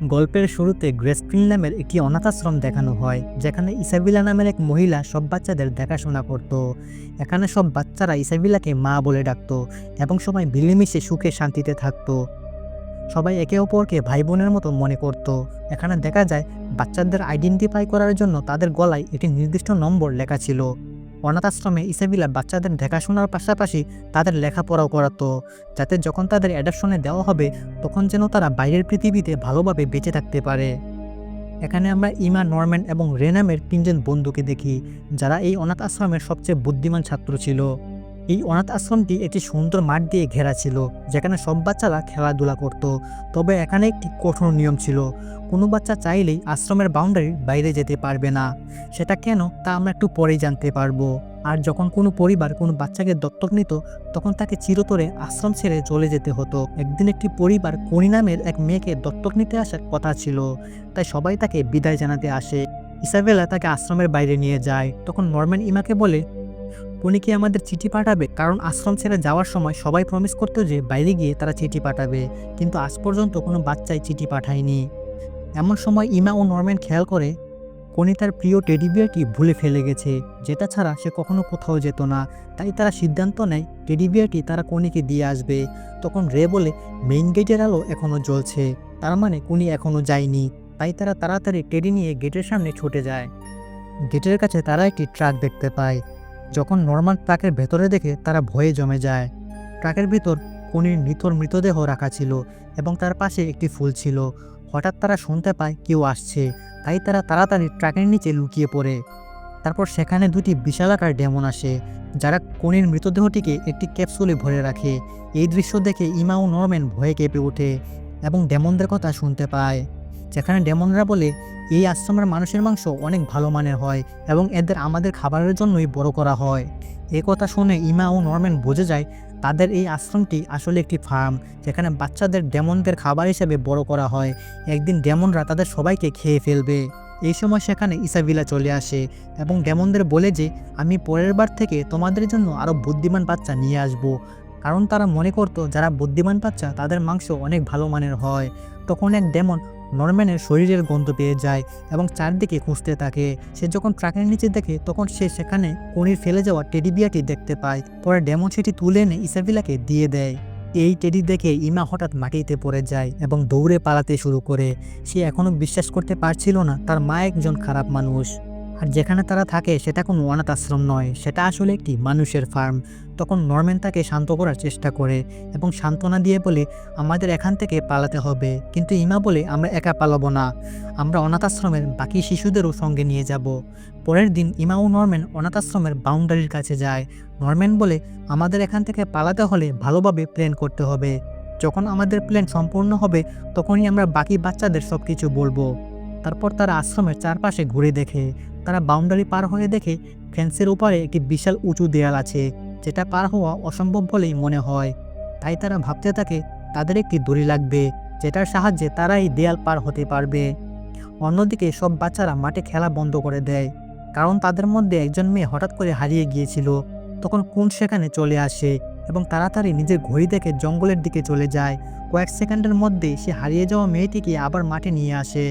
গল্পের শুরুতে গ্রেসপ্রিন নামের একটি অনাথাশ্রম দেখানো হয়, যেখানে ইসাবিলা নামের এক মহিলা সব বাচ্চাদের দেখাশোনা করত। এখানে সব বাচ্চারা ইসাবিলাকে মা বলে ডাকত এবং সবাই মিলেমিশে সুখে শান্তিতে থাকতো। সবাই একে অপরকে ভাই বোনের মতো মনে করত। এখানে দেখা যায়, বাচ্চাদের আইডেন্টিফাই করার জন্য তাদের গলায় একটি নির্দিষ্ট নম্বর লেখা ছিল। অনাথ আশ্রমে ইসাবিলা বাচ্চাদের দেখাশোনার পাশাপাশি তাদের লেখাপড়াও করাতো, যাতে যখন তাদের অ্যাডাপশনে দেওয়া হবে, তখন যেন তারা বাইরের পৃথিবীতে ভালোভাবে বেঁচে থাকতে পারে। এখানে আমরা ইমা, নরম্যান এবং রেনামের তিনজন বন্ধুকে দেখি, যারা এই অনাথ আশ্রমের সবচেয়ে বুদ্ধিমান ছাত্র ছিল। এই অনাথ আশ্রমটি একটি সুন্দর মাঠ দিয়ে ঘেরা ছিল, যেখানে সব বাচ্চারা খেলাধুলা করত। তবে এখানে একটি কঠোর নিয়ম ছিল, কোনো বাচ্চা চাইলেই আশ্রমের বাউন্ডারির বাইরে যেতে পারবে না। সেটা কেন তা আমরা একটু পরেই জানতে পারব। আর যখন কোনো পরিবার কোনো বাচ্চাকে দত্তক নিত, তখন তাকে চিরতরে আশ্রম ছেড়ে চলে যেতে হতো। একদিন একটি পরিবার কনি নামের এক মেয়েকে দত্তক নিতে আসার কথা ছিল, তাই সবাই তাকে বিদায় জানাতে আসে। ইসাবেলা তাকে আশ্রমের বাইরে নিয়ে যায়, তখন নরম্যান ইমাকে বলে উনি কি আমাদের চিঠি পাঠাবে? কারণ আশ্রম ছেড়ে যাওয়ার সময় সবাই প্রমিস করতো যে বাইরে গিয়ে তারা চিঠি পাঠাবে। কিন্তু আজ পর্যন্ত কোনো বাচ্চাই চিঠি পাঠায়নি। এমন সময় ইমা ও নরম্যান খেয়াল করে, কনি তার প্রিয় টেডি বিয়ারটি ভুলে ফেলে গেছে। যেটা ছাড়া সে কখনো কোথাও যেত না। তাই তারা সিদ্ধান্ত নেয়, টেডি বিয়ারটি তারা কনিকে দিয়ে আসবে। তখন রে বলে, মেইন গেটের আলো এখনও জ্বলছে। তার মানে কুনি এখনও যায়নি। তাই তারা তাড়াতাড়ি টেডি নিয়ে গেটের সামনে ছুটে যায়। গেটের কাছে তারা একটি ট্রাক দেখতে পায়। যখন নর্মাল ট্রাকের ভেতরে দেখে তারা ভয়ে জমে যায়। ট্রাকের ভিতর কনির মৃতর মৃতদেহ রাখা ছিল এবং তার পাশে একটি ফুল ছিল। হঠাৎ তারা শুনতে পায় কেউ আসছে, তাই তারা তাড়াতাড়ি ট্রাকের নিচে লুকিয়ে পড়ে। তারপর সেখানে দুটি বিশালাকার ডেমন আসে, যারা কনির মৃতদেহটিকে একটি ক্যাপসুলে ভরে রাখে। এই দৃশ্য দেখে ইমা ও নরম্যান ভয়ে কেঁপে ওঠে এবং ডেমনদের কথা শুনতে পায়। যেখানে ডেমনরা বলে, এই আশ্রমের মানুষের মাংস অনেক ভালো মানের হয় এবং এদের আমাদের খাবারের জন্যই বড় করা হয়। এ কথা শুনে ইমা ও নরম্যান বোঝে যায়, তাদের এই আশ্রমটি আসলে একটি ফার্ম, যেখানে বাচ্চাদের ডেমনদের খাবার হিসেবে বড় করা হয়। একদিন ডেমনরা তাদের সবাইকে খেয়ে ফেলবে। এই সময় সেখানে ইসাবিলা চলে আসে এবং ডেমনদের বলে যে, আমি পরের বার থেকে তোমাদের জন্য আরও বুদ্ধিমান বাচ্চা নিয়ে আসব। কারণ তারা মনে করতো, যারা বুদ্ধিমান বাচ্চা তাদের মাংস অনেক ভালো মানের হয়। তখন এক ডেমন নরম্যানের শরীরের গন্ধ পেয়ে যায় এবং চারদিকে খুঁজতে থাকে। সে যখন ট্রাকের নিচে দেখে, তখন সে সেখানে কনির ফেলে যাওয়া টেডি বিয়ারটি দেখতে পায়। পরে ডেমন সেটি তুলে এনে ইসাবিলাকে দিয়ে দেয়। এই টেডি দেখে ইমা হঠাৎ মাটিতে পড়ে যায় এবং দৌড়ে পালাতে শুরু করে। সে এখনও বিশ্বাস করতে পারছিল না, তার মা একজন খারাপ মানুষ। আর যেখানে তারা থাকে, সেটা কোনো অনাথ আশ্রম নয়। সেটা আসলে একটি মানুষের ফার্ম তখন নরম্যান তাকে শান্ত করার চেষ্টা করে এবং সান্ত্বনা দিয়ে বলে, আমাদের এখান থেকে পালাতে হবে। কিন্তু ইমা বলে, আমরা একা পালাবো না। আমরা অনাথ আশ্রমের বাকি শিশুদেরও সঙ্গে নিয়ে যাব। পরের দিন ইমা ও নরম্যান অনাথ আশ্রমের বাউন্ডারির কাছে যায়। নরম্যান বলে, আমাদের এখান থেকে পালাতে হলে ভালোভাবে প্ল্যান করতে হবে। যখন আমাদের প্ল্যান সম্পূর্ণ হবে, তখনই আমরা বাকি বাচ্চাদের সব কিছু বলব। তারপর তারা আশ্রমের চারপাশে ঘুরে দেখে। তারা বাউন্ডারি পার হয়ে দেখে ফেন্সের উপরে একটি বিশাল উঁচু দেয়াল আছে, যেটা পার হওয়া অসম্ভব বলেই মনে হয়। তাই তারা ভাবতে থাকে, তাদের একটি দড়ি লাগবে, যেটার সাহায্যে তারা এই দেয়াল পার হতে পারবে। অন্যদিকে সব বাচ্চারা মাঠে খেলা বন্ধ করে দেয়, কারণ তাদের মধ্যে একজন মেয়ে হঠাৎ করে হারিয়ে গিয়েছিল। তখন কুন সেখানে চলে আসে এবং তাড়াতাড়ি নিজের ঘড়ি দেখে জঙ্গলের দিকে চলে যায়। কয়েক সেকেন্ডের মধ্যে সে হারিয়ে যাওয়া মেয়েটিকে আবার মাঠে নিয়ে আসে।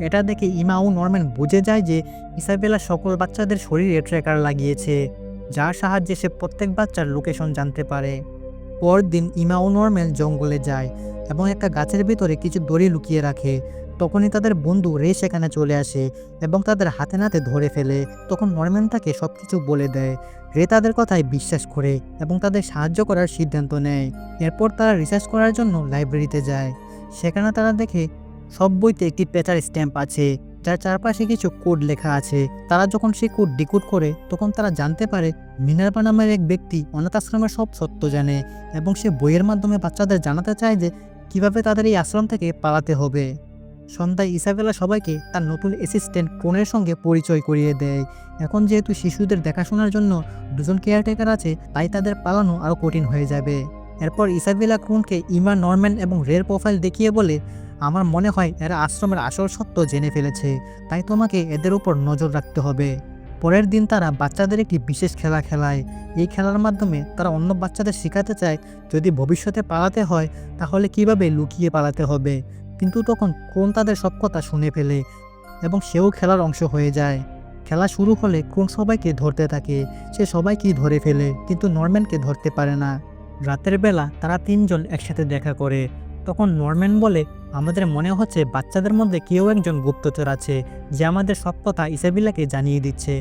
এটা দেখে ইমা ও নরম্যান বুঝে যায় যে ইসাবেলা সকল বাচ্চাদের শরীরে ট্র্যাকার লাগিয়েছে, যার সাহায্যে সে প্রত্যেক বাচ্চার লোকেশন জানতে পারে। পরদিন ইমা ও নরম্যান জঙ্গলে যায় এবং একটা গাছের ভিতরে কিছু দড়ি লুকিয়ে রাখে। তখনই তাদের বন্ধু রে সেখানে চলে আসে এবং তাদের হাতে নাতে ধরে ফেলে। তখন নরম্যান তাকে সব কিছু বলে দেয়। রে তাদের কথায় বিশ্বাস করে এবং তাদের সাহায্য করার সিদ্ধান্ত নেয়। এরপর তারা রিসার্চ করার জন্য লাইব্রেরিতে যায়। সেখানে তারা দেখে সব বইতে একটি পেঁচার স্ট্যাম্প আছে, যার চারপাশে কিছু কোড লেখা আছে। তারা যখন সেই কোড ডিকোড করে, তখন তারা জানতে পারে মিনারবা নামের এক ব্যক্তি অনাথ আশ্রমের সব সত্য জানে এবং সে বইয়ের মাধ্যমে বাচ্চাদের জানাতে চায় যে কীভাবে তাদের এই আশ্রম থেকে পালাতে হবে। সন্ধ্যায় ইসাবেলা সবাইকে তার নতুন অ্যাসিস্ট্যান্ট কোনের সঙ্গে পরিচয় করিয়ে দেয়। এখন যেহেতু শিশুদের দেখাশোনার জন্য দুজন কেয়ারটেকার আছে, তাই তাদের পালানো আরও কঠিন হয়ে যাবে। এরপর ইসাবেলা ক্রুনকে ইমা নরম্যান এবং রের প্রোফাইল দেখিয়ে বলে আমার মনে হয় এরা আশ্রমের আসল সত্য জেনে ফেলেছে, তাই তোমাকে এদের উপর নজর রাখতে হবে। পরের দিন তারা বাচ্চাদের একটি বিশেষ খেলা খেলায়। এই খেলার মাধ্যমে তারা অন্য বাচ্চাদের শেখাতে চায়, যদি ভবিষ্যতে পালাতে হয়, তাহলে কীভাবে লুকিয়ে পালাতে হবে? কিন্তু তখন ক্রোন তাদের সব কথা শুনে ফেলে এবং সেও খেলার অংশ হয়ে যায়। খেলা শুরু হলে ক্রোন সবাইকে ধরতে থাকে, সে সবাইকেই ধরে ফেলে, কিন্তু নরম্যানকে ধরতে পারে না। রাতের বেলা তারা তিনজন একসাথে দেখা করে, তখন নরম্যান বলে আমাদের মনে হচ্ছে বাচ্চাদের মধ্যে কেউ একজন গুপ্তচর আছে, যে আমাদের সব কথা ইসাবিলাকে জানিয়ে দিচ্ছে।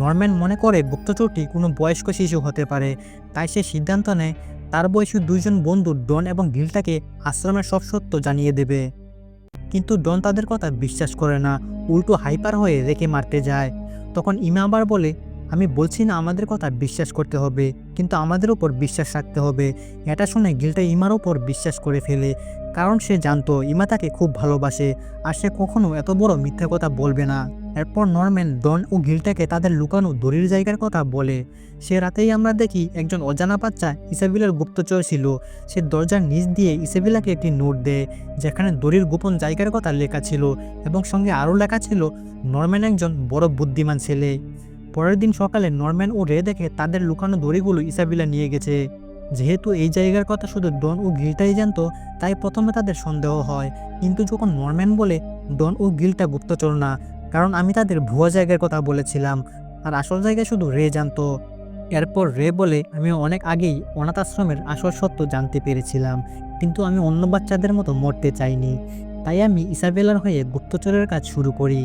নরম্যান মনে করে গুপ্তচরটি কোনো বয়স্ক শিশু হতে পারে, তাই সে সিদ্ধান্ত নেয় তার বয়সী দুইজন বন্ধু ডন এবং গিলটাকে আশ্রমের সব সত্য জানিয়ে দেবে। কিন্তু ডন তাদের কথা বিশ্বাস করে না, উল্টো হাইপার হয়ে রেখে মারতে যায়। তখন ইমা আবার বলে আমি বলছি না আমাদের কথা বিশ্বাস করতে হবে, কিন্তু আমাদের ওপর বিশ্বাস রাখতে হবে। এটা শুনে গিলটা ইমার ওপর বিশ্বাস করে ফেলে, কারণ সে জানতো ইমা তাকে খুব ভালোবাসে, আর সে কখনো এত বড় মিথ্যা কথা বলবে না। এরপর নরম্যান, ডন ও গিলটাকে তাদের লুকানো দড়ির জায়গার কথা বলে। সে রাতেই আমরা দেখি একজন অজানা বাচ্চা ইসাবিলার গুপ্তচর ছিল। সে দরজার নিচ দিয়ে ইসাবিলাকে একটি নোট দেয়, যেখানে দড়ির গোপন জায়গার কথা লেখা ছিল এবং সঙ্গে আরও লেখা ছিল, নরম্যান একজন বড় বুদ্ধিমান ছেলে। পরের দিন সকালে নরম্যান ও রে দেখে তাদের লুকানো দড়িগুলো ইসাবিলা নিয়ে গেছে। যেহেতু এই জায়গার কথা শুধু ডন ও গিলটাই জানতো, তাই প্রথমে তাদের সন্দেহ হয়। কিন্তু যখন নরম্যান বলে, ডন ও গিলটা গুপ্তচর না, কারণ আমি তাদের ভুয়া জায়গার কথা বলেছিলাম, আর আসল জায়গায় শুধু রে জানতো। এরপর রে বলে, আমি অনেক আগেই অনাথ আশ্রমের আসল সত্য জানতে পেরেছিলাম, কিন্তু আমি অন্য বাচ্চাদের মতো মরতে চাইনি। তাই আমি ইসাবেলার হয়ে গুপ্তচরের কাজ শুরু করি।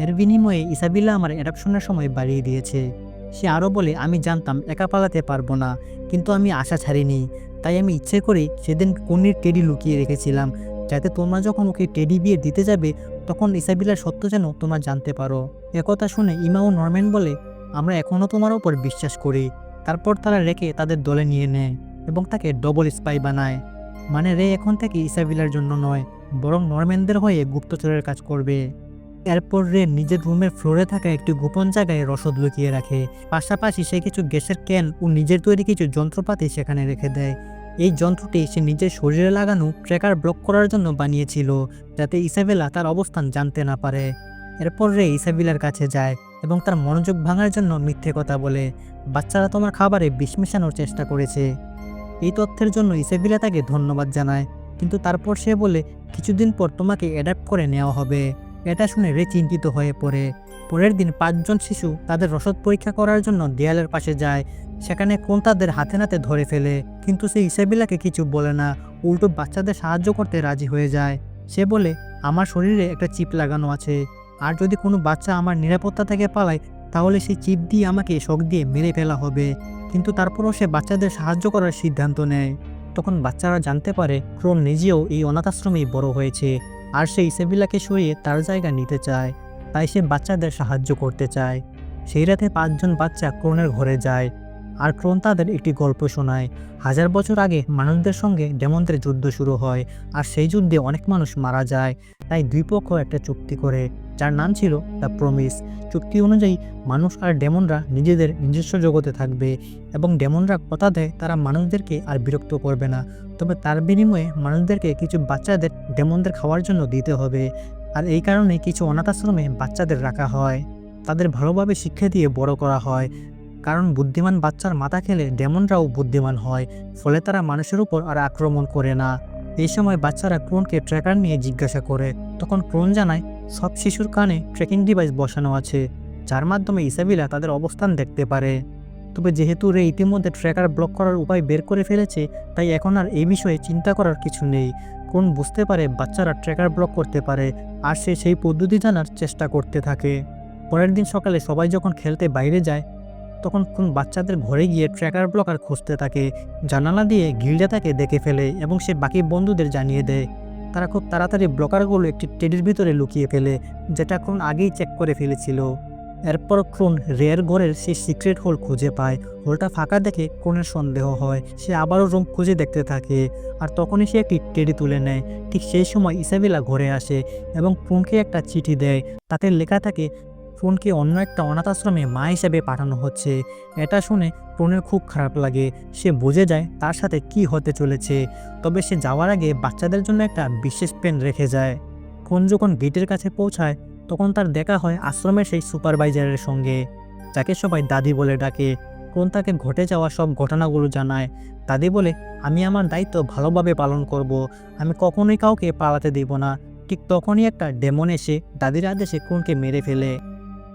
এর বিনিময়ে ইসাবিল্লা আমার অ্যাডাপশনের সময় বাড়িয়ে দিয়েছে। সে আরও বলে, আমি জানতাম একা পালাতে পারব না, কিন্তু আমি আশা ছাড়িনি। তাই আমি ইচ্ছে করে সেদিন কন্যের টেডি লুকিয়ে রেখেছিলাম, যাতে তোমরা যখন ওকে টেডি বিয়ে দিতে যাবে, তখন ইসাবিলার সত্য যেন তোমরা জানতে পারো। একথা শুনে ইমা ও নরম্যান বলে, আমরা এখনও তোমার ওপর বিশ্বাস করি। তারপর তারা রেখে তাদের দলে নিয়ে নেয় এবং তাকে ডবল স্পাই বানায়। মানে রে এখন থেকে ইসাবিলার জন্য নয়, বরং নরম্যানদের হয়ে গুপ্তচরের কাজ করবে। এরপর রে নিজের রুমের ফ্লোরে থাকা একটি গোপন জায়গায় রসদ লুকিয়ে রাখে। পাশাপাশি সে কিছু গ্যাসের ক্যান ও নিজের তৈরি কিছু যন্ত্রপাতি সেখানে রেখে দেয়। এই যন্ত্রটি সে নিজের শরীরে লাগানো ট্র্যাকার ব্লক করার জন্য বানিয়েছিল, যাতে ইসাবেলা তার অবস্থান জানতে না পারে। এরপর রে ইসাবিলার কাছে যায় এবং তার মনোযোগ ভাঙার জন্য মিথ্যে কথা বলে, বাচ্চারা তোমার খাবারে বিষ মেশানোর চেষ্টা করেছে। এই তথ্যের জন্য ইসাবিলা তাকে ধন্যবাদ জানায়, কিন্তু তারপর সে বলে, কিছুদিন পর তোমাকে অ্যাডাপ্ট করে নেওয়া হবে। এটা শুনে রে চিন্তিত হয়ে পড়ে। পরের দিন পাঁচজন শিশু তাদের রসদ পরীক্ষা করার জন্য দেয়ালের পাশে যায়। সেখানে কোন তাদের হাতে নাতে ধরে ফেলে, কিন্তু সে ইসাবিলাকে কিছু বলে না। উল্টো বাচ্চাদের সাহায্য করতে রাজি হয়ে যায়। সে বলে, আমার শরীরে একটা চিপ লাগানো আছে। আর যদি কোনো বাচ্চা আমার নিরাপত্তা থেকে পালায়, তাহলে সেই চিপ দিয়ে আমাকে শখ দিয়ে মেরে ফেলা হবে। কিন্তু তারপরও সে বাচ্চাদের সাহায্য করার সিদ্ধান্ত নেয়। তখন বাচ্চারা জানতে পারে, ক্রোন নিজেও এই অনাথ আশ্রমেই বড় হয়েছে। আর সে ইসেবিলাকে শুয়ে তার জায়গা নিতে চায়। তাই সে বাচ্চাদের সাহায্য করতে চায়। সেই রাতে পাঁচজন বাচ্চা ক্রোনের ঘরে যায়। আর ক্রোন তাদের একটি গল্প শোনায়। হাজার বছর আগে মানুষদের সঙ্গে ডেমনদের যুদ্ধ শুরু হয় আর সেই যুদ্ধে অনেক মানুষ মারা যায়। তাই দুই পক্ষ একটা চুক্তি করে, যার নাম ছিল দ্য প্রমিস। চুক্তি অনুযায়ী মানুষ আর ডেমনরা নিজেদের নিজস্ব জগতে থাকবে এবং ডেমনরা কথা দেয় তারা মানুষদেরকে আর বিরক্ত করবে না। তবে তার বিনিময়ে মানুষদেরকে কিছু বাচ্চাদের ডেমনদের খাওয়ার জন্য দিতে হবে আর এই কারণে কিছু অনাথ আশ্রমে বাচ্চাদের রাখা হয়। তাদের ভালোভাবে শিক্ষা দিয়ে বড় করা হয় কারণ বুদ্ধিমান বাচ্চার মাথা খেলে ডেমনরাও বুদ্ধিমান হয়, ফলে তারা মানুষের উপর আর আক্রমণ করে না। এই সময় বাচ্চারা ক্রোনকে ট্র্যাকার নিয়ে জিজ্ঞাসা করে, তখন ক্রোন জানায়, সব শিশুর কানে ট্রেকিং ডিভাইস বসানো আছে, যার মাধ্যমে ইসাবিলা তাদের অবস্থান দেখতে পারে। তবে যেহেতু রে ইতিমধ্যে ট্র্যাকার ব্লক করার উপায় বের করে ফেলেছে, তাই এখন আর এই বিষয়ে চিন্তা করার কিছু নেই। কোন বুঝতে পারে বাচ্চারা ট্র্যাকার ব্লক করতে পারে, আর সে সেই পদ্ধতি জানার চেষ্টা করতে থাকে। পরের দিন সকালে সবাই যখন খেলতে বাইরে যায় তখন বাচ্চাদের ঘরে গিয়ে ট্র্যাকার ব্লকার খুঁজতে থাকে জানালা দিয়ে গির্জা তাকে দেখে ফেলে এবং সে বাকি বন্ধুদের জানিয়ে দেয়। তারা খুব তাড়াতাড়ি ব্লকারগুলো একটি টেডির ভিতরে লুকিয়ে ফেলে, যেটা ক্রোন আগেই চেক করে ফেলেছিল। এরপর ক্রোন রেয়ার ঘরের সেই সিক্রেট হোল খুঁজে পায়। হোলটা ফাঁকা দেখে ক্রোনের সন্দেহ হয়। সে আবারও রুম খুঁজে দেখতে থাকে আর তখনই সে একটি টেডি তুলে নেয়। ঠিক সেই সময় ইসাবিলা ঘরে আসে এবং ক্রোনকে একটা চিঠি দেয়। তাতে লেখা থাকে ক্রোনকে অন্য একটা অনাথ আশ্রমে মা হিসেবে পাঠানো হচ্ছে। এটা শুনে ক্রোনের খুব খারাপ লাগে। সে বুঝে যায় তার সাথে কি হতে চলেছে। তবে সে যাওয়ার আগে বাচ্চাদের জন্য একটা বিশেষ পেন রেখে যায়। ক্রোন যখন গেটের কাছে পৌঁছায়, তখন তার দেখা হয় আশ্রমের সেই সুপারভাইজারের সঙ্গে। যাকে সবাই দাদি বলে ডাকে। ক্রোন তাকে ঘটে যাওয়া সব ঘটনাগুলো জানায়। দাদি বলে, আমি আমার দায়িত্ব ভালোভাবে পালন করব। আমি কখনোই কাউকে পালাতে দিব না। ঠিক তখনই একটা ডেমন এসে দাদির আদেশে কোনকে মেরে ফেলে।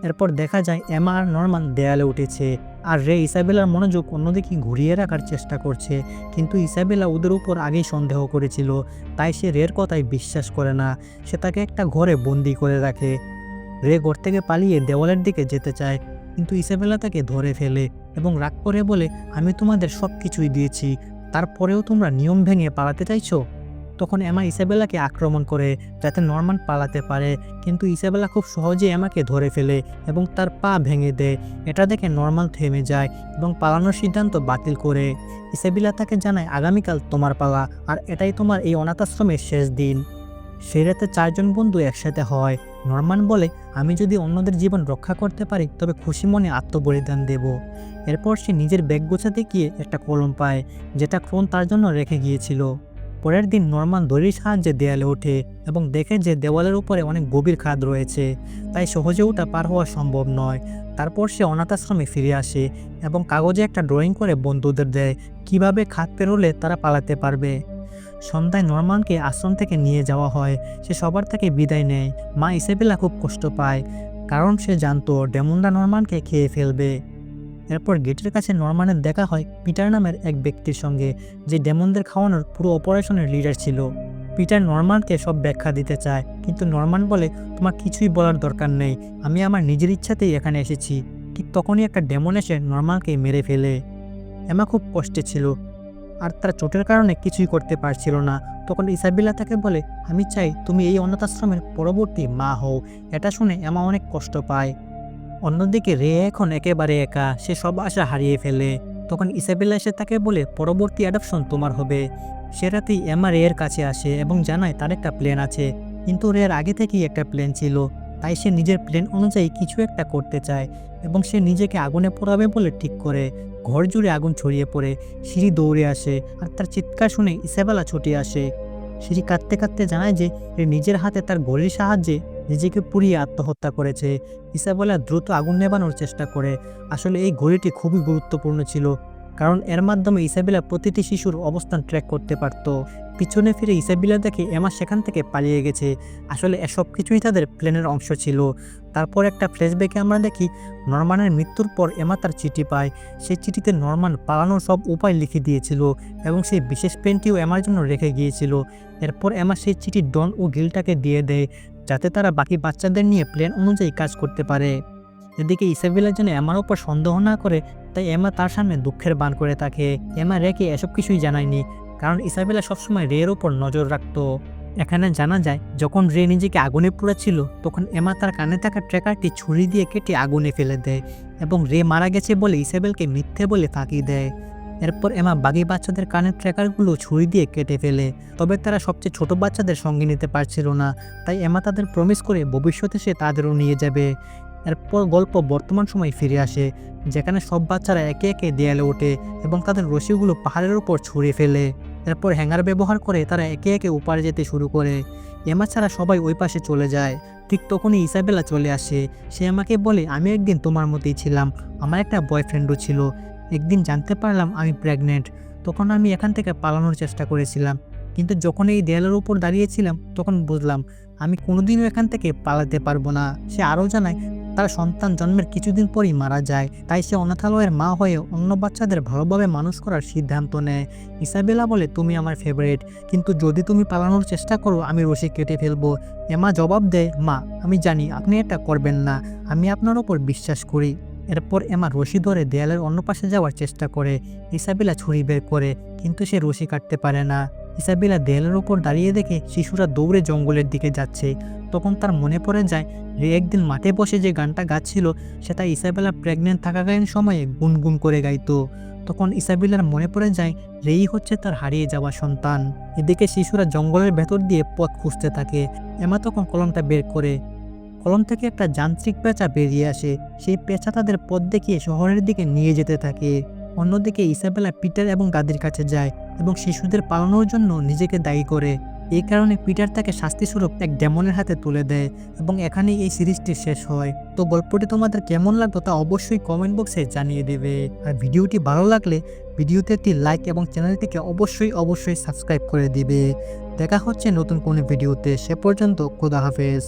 এরপর দেখা যায় এমা আর নর্মান দেয়ালে উঠেছে আর রে ইসাবেলার মনোযোগ অন্যদিকে ঘুরিয়ে রাখার চেষ্টা করছে, কিন্তু ইসাবেলা ওদের উপর আগেই সন্দেহ করেছিল, তাই সে রের কথায় বিশ্বাস করে না, সে তাকে একটা ঘরে বন্দি করে রাখে। রে ঘর থেকে পালিয়ে দেওয়ালের দিকে যেতে চায়, কিন্তু ইসাবেলা তাকে ধরে ফেলে এবং রাগ করে বলে, আমি তোমাদের সব কিছুই দিয়েছি, তারপরেও তোমরা নিয়ম ভেঙে পালাতে চাইছো? তখন এমা ইসাবেলাকে আক্রমণ করে যাতে নর্মান পালাতে পারে। কিন্তু ইসাবেলা খুব সহজে এমাকে ধরে ফেলে এবং তার পা ভেঙে দেয়। এটা দেখে নর্মাল থেমে যায় এবং পালানোর সিদ্ধান্ত বাতিল করে। ইসাবেলা তাকে জানায়, আগামীকাল তোমার পালা, আর এটাই তোমার এই অনাথাশ্রমের শেষ দিন। সেই রাতে চারজন বন্ধু একসাথে হয়। নর্মান বলে, আমি যদি অন্যদের জীবন রক্ষা করতে পারি, তবে খুশি মনে আত্মবলিদান দেব। এরপর সে নিজের ব্যাগ গোছাতে গিয়ে একটা কলম পায়, যেটা ক্রোন তার জন্য রেখে গিয়েছিল। পরের দিন নর্মান দড়ির সাহায্যে দেয়ালে ওঠে এবং দেখে যে দেওয়ালের উপরে অনেক গভীর খাদ রয়েছে, তাই সহজে ওটা পার হওয়া সম্ভব নয়। তারপর সে অনাথাশ্রমে ফিরে আসে এবং কাগজে একটা ড্রয়িং করে বন্ধুদের দেয় কীভাবে খাদ পেরোলে তারা পালাতে পারবে। সন্ধ্যায় নর্মানকে আশ্রম থেকে নিয়ে যাওয়া হয়, সে সবার থেকে বিদায় নেয়। মা ইসেবেলা খুব কষ্ট পায়, কারণ সে জানতো ডেমনরা নর্মানকে খেয়ে ফেলবে। এরপর গেটের কাছে নর্মানের দেখা হয় পিটার নামের এক ব্যক্তির সঙ্গে, যে ডেমনদের খাওয়ানোর পুরো অপারেশনের লিডার ছিল। পিটার নর্মানকে সব ব্যাখ্যা দিতে চায়, কিন্তু নর্মান বলে, তোমার কিছুই বলার দরকার নেই, আমি আমার নিজের ইচ্ছাতেই এখানে এসেছি। ঠিক তখনই একটা ডেমন এসে নর্মানকে মেরে ফেলে। এমা খুব কষ্টে ছিল, আর তার চোটের কারণে কিছুই করতে পারছিল না। তখন ইসাবিল্লা তাকে বলে, আমি চাই তুমি এই অনাথাশ্রমের পরবর্তী মা হও, এটা শুনে এমা অনেক কষ্ট পায়। অন্যদিকে রে এখন একেবারে একা, সে সব আশা হারিয়ে ফেলে। তখন ইসাবেলা এসে তাকে বলে, পরবর্তী অ্যাডপশন তোমার হবে। সে রাতেই এমা রেয়ের কাছে আসে এবং জানায় তার একটা প্ল্যান আছে। কিন্তু রেয়ের আগে থেকেই একটা প্ল্যান ছিল। তাই সে নিজের প্ল্যান অনুযায়ী কিছু একটা করতে চায় এবং সে নিজেকে আগুনে পোড়াবে বলে ঠিক করে। ঘর জুড়ে আগুন ছড়িয়ে পড়ে, সিঁড়ি দৌড়ে আসে আর তার চিৎকার শুনে ইসাবেলা ছুটে আসে। সিঁড়ি কাঁদতে কাঁদতে জানায় যে নিজের হাতে তার ঘড়ির সাহায্যে নিজেকে পুড়িয়ে আত্মহত্যা করেছে। ইসাবেলা দ্রুত আগুন নেবানোর চেষ্টা করে। আসলে এই ঘড়িটি খুবই গুরুত্বপূর্ণ ছিল, কারণ এর মাধ্যমে ইসাবেলা প্রতিটি শিশুর অবস্থান ট্র্যাক করতে পারত। পিছনে ফিরে ইসাবেলা দেখে এমা সেখান থেকে পালিয়ে গেছে। আসলে এসব কিছুই তাদের প্ল্যানের অংশ ছিল। তারপর একটা ফ্ল্যাশব্যাকে আমরা দেখি, নরমানের মৃত্যুর পর এমা তার চিঠি পায়। সেই চিঠিতে নরমান পালানোর সব উপায় লিখে দিয়েছিল এবং সেই বিশেষ পেনটিও এমার জন্য রেখে গিয়েছিল। এরপর এমা সেই চিঠি ডন ও গিলটাকে দিয়ে দেয়। যাতে তারা বাকি বাচ্চাদের নিয়ে প্ল্যান অনুযায়ী কাজ করতে পারে। এদিকে ইসাবেলার জন্য এমার ওপর সন্দেহ না করে তাই এমা তার সামনে দুঃখের বান করে থাকে। এমা রেকে এসব কিছুই জানায়নি, কারণ ইসাবেলা সবসময় রের ওপর নজর রাখতো। এখানে জানা যায়, যখন রে নিজেকে আগুনে পুড়েছিল, তখন এমা তার কানে থাকা ট্র্যাকারটি ছুরি দিয়ে কেটে আগুনে ফেলে দেয় এবং রে মারা গেছে বলে ইসাবেলকে মিথ্যে বলে ফাঁকি দেয়। এরপর এমা বাকি বাচ্চাদের কানের ট্র্যাকারগুলো ছুরি দিয়ে কেটে ফেলে। তবে তারা সবচেয়ে ছোট বাচ্চাদের সঙ্গে নিতে পারছিল না। তাই এমা তাদের প্রমিস করে ভবিষ্যতে সে তাদেরও নিয়ে যাবে। এরপর গল্প বর্তমান সময় ফিরে আসে, যেখানে সব বাচ্চারা একে একে দেয়ালে ওঠে এবং তাদের রশিগুলো পাহাড়ের উপর ছুঁড়ে ফেলে। এরপর হ্যাঙ্গার ব্যবহার করে তারা একে একে উপারে যেতে শুরু করে। এমা ছাড়া সবাই ওই পাশে চলে যায়। ঠিক তখনই ইসাবেলা চলে আসে। সে আমাকে বলে, আমি একদিন তোমার মতোই ছিলাম। আমার একটা বয়ফ্রেন্ডও ছিল। একদিন জানতে পারলাম আমি প্রেগনেন্ট তখন আমি এখান থেকে পালানোর চেষ্টা করেছিলাম। কিন্তু যখন এই দেয়ালের উপর দাঁড়িয়েছিলাম, তখন বুঝলাম আমি কোনোদিনও এখান থেকে পালাতে পারব না। সে আরও জানায়, তার সন্তান জন্মের কিছুদিন পরই মারা যায়। তাই সে অনাথালয়ের মা হয়ে অন্য বাচ্চাদের ভালোভাবে মানুষ করার সিদ্ধান্ত নেয়। ইসাবেলা বলে, তুমি আমার ফেভারিট কিন্তু যদি তুমি পালানোর চেষ্টা করো, আমি রশি কেটে ফেলব। এমা জবাব দেয়, মা, আমি জানি আপনি এটা করবেন না। আমি আপনার ওপর বিশ্বাস করি। এরপর এমা রশি ধরে দেয়ালের অন্য পাশে যাওয়ার চেষ্টা করে। ইসাবেলা ছুরি বের করে, কিন্তু সে রশি কাটতে পারে না। ইসাবিলা দেয়ালের ওপর দাঁড়িয়ে দেখে শিশুরা দৌড়ে জঙ্গলের দিকে যাচ্ছে। তখন তার মনে পড়ে যায় রে একদিন মাঠে বসে যে গানটা গাচ্ছিল, সেটা ইসাবেলা প্রেগনেন্ট থাকাকালীন সময়ে গুনগুন করে গাইতো। তখন ইসাবেলার মনে পড়ে যায় রেই হচ্ছে তার হারিয়ে যাওয়া সন্তান। এদিকে শিশুরা জঙ্গলের ভেতর দিয়ে পথ খুঁজতে থাকে। এমা তখন কলমটা বের করে কলম থেকে একটা যান্ত্রিক পেঁচা বেরিয়ে আসে। সেই পেঁচা তাদের পথ দেখিয়ে শহরের দিকে নিয়ে যেতে থাকে। অন্যদিকে ইসাবেলা পিটার এবং গাদির কাছে যায় এবং শিশুদের পালানোর জন্য নিজেকে দায়ী করে। এই কারণে পিটার তাকে শাস্তিস্বরূপ এক ডেমনের হাতে তুলে দেয় এবং এখানেই এই সিরিজটি শেষ হয়। তো গল্পটি তোমাদের কেমন লাগতো তা অবশ্যই কমেন্ট বক্সে জানিয়ে দেবে। আর ভিডিওটি ভালো লাগলে ভিডিওতে একটি লাইক এবং চ্যানেলটিকে অবশ্যই অবশ্যই সাবস্ক্রাইব করে দিবে। দেখা হচ্ছে নতুন কোনো ভিডিওতে। সে পর্যন্ত খোদা হাফেজ।